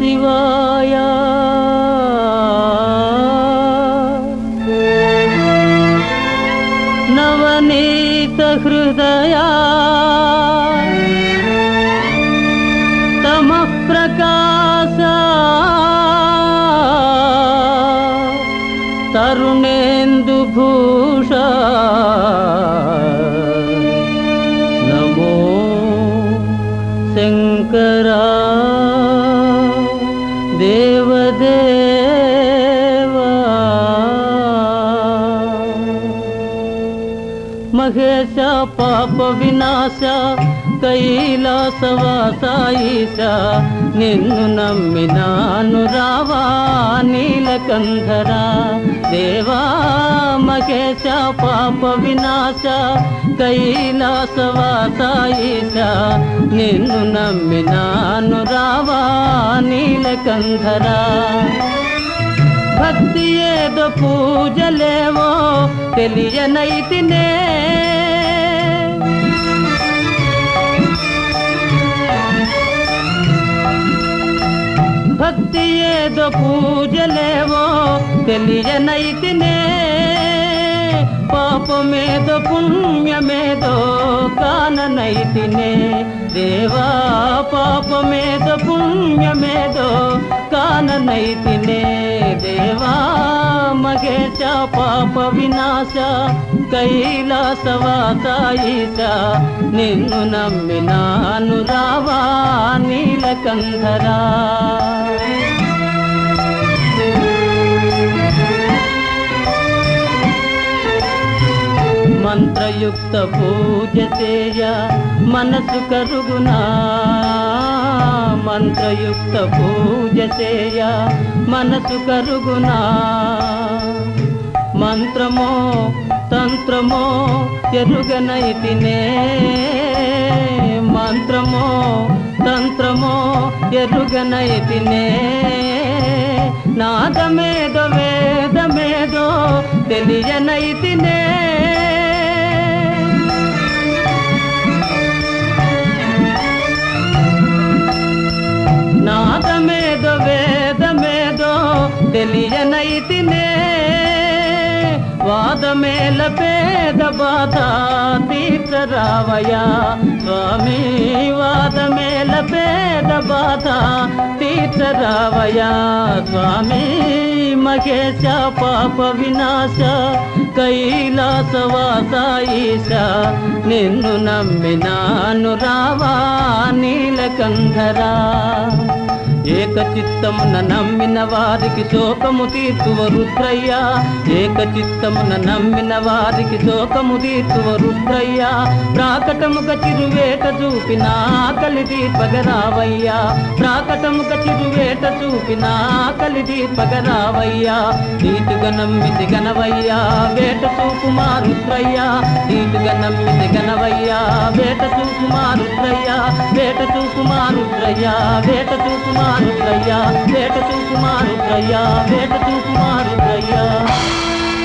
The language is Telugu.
శివాయ. నవనీత హృదయా. తమ ప్రకాశ. తరుణేందు భూష. నమో శంకరా. మహేశ పాప వినాశ కైలాసవాస నిన్ను నమ్మినాను రావా నీలకంధరా దేవా మహేశ పాప వినాశ కైలాసవాస నిన్ను నమ్మినాను రావా నీలకంధరా భక్తి ఏదో పూజలేవో తెలియనైతినే భక్తి ఏదో పూజలేవో తెలియనైతినే. పాపమేదో పుణ్యమేదో కాననైతినే. దేవా పాపమేదో పుణ్యమేదో కాననైతినే. దేవా మగేశ పాప వినాశ కైలాసవాస నిన్ను నమ్మినాను రావా నీలకంధరా యుక్త పూజతేయ మనసు కరుగునా? మంత్రయుక్త పూజతేయ మనసు కరుగునా? మంత్రమో తంత్రమో ఎరుగనైతినే. మంత్రమో తంత్రమో ఎరుగనైతినే. నాదమేదో వేదమేదో తెలియనైతినే. తెలియనైతినే వాదమేల పేద బాధ తీర్చరావయా స్వామి వాదమేల పేద బాధ తీర్చరావయా స్వామి మహేశ పాప వినాశ కైలాసవాస ఈశ నిన్ను నమ్మినాను రావా నీలకంధరా ఏకచిత్తమున నమ్మిన వారికి శోకము తీర్చువ రుద్రయ్య. ఏకచిత్తమున నమ్మిన వారికి శోకము తీర్చువ రుద్రయ్య. ప్రాకటముక చిరువేట చూపిన ఆకలి దీపగరావయ్యా ప్రాకటముక చిరువేట చూపిన ఆకలి దీపగరావయ్యా నీటుగా నమ్మితి గనవయ్యా వేట చూపుమా రుద్రయ్యా. నీటుగా నమ్మితి గనవయ్యా వేట చూపుమా రుద్రయ్యా. వేట చూపుమా రుద్రయ్యా వేట చూపుమా మారుద్రయ్యా వేట చూపు మారుద్రయ్యా వేట చూపు మారుద్రయ్యా.